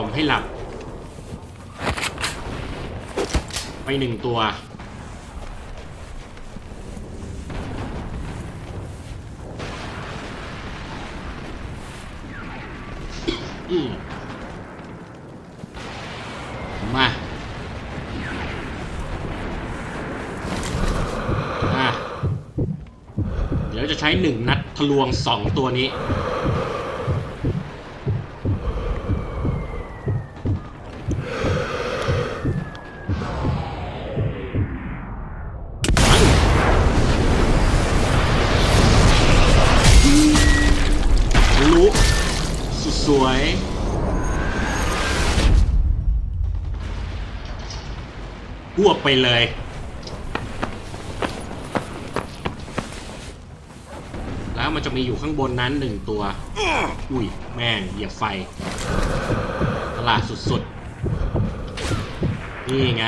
อมให้หลับ ไปหนึ่งตัวอืมมาเดี๋ยวจะใช้หนึ่งนัดทะลวงสองตัวนี้ สวยบวกไปเลย แล้วมันจะมีอยู่ข้างบนนั้นหนึ่งตัว อุ้ย แม่ง เหยียบไฟ ตลาดสุดๆ นี่ไง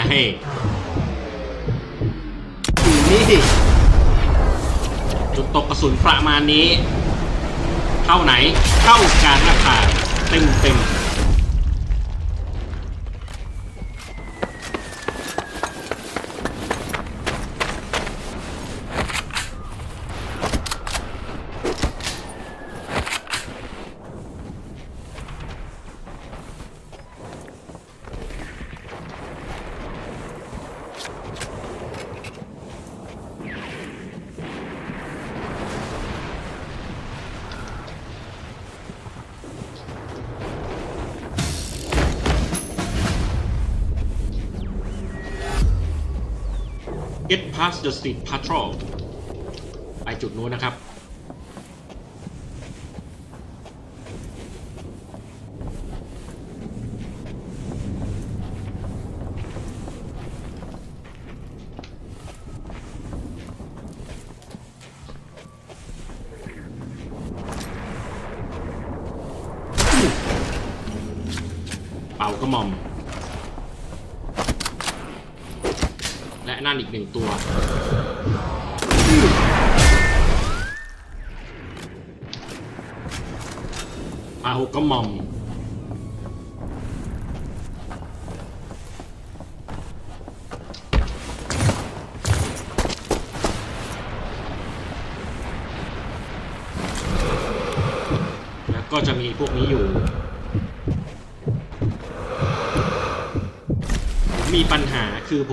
นี่จุดตกกระสุนประมาณนี้ เข้าไหนเข้ากลางหน้าผากเต็มเต็ม get past the street patrol ไปจุดนู้นนะครับ เป่ากระหม่อม และนั่นอีกหนึ่งตัวปลาหกกระหม่อมแล้วก็จะมีพวกนี้อยู่ มีปัญหาคือผม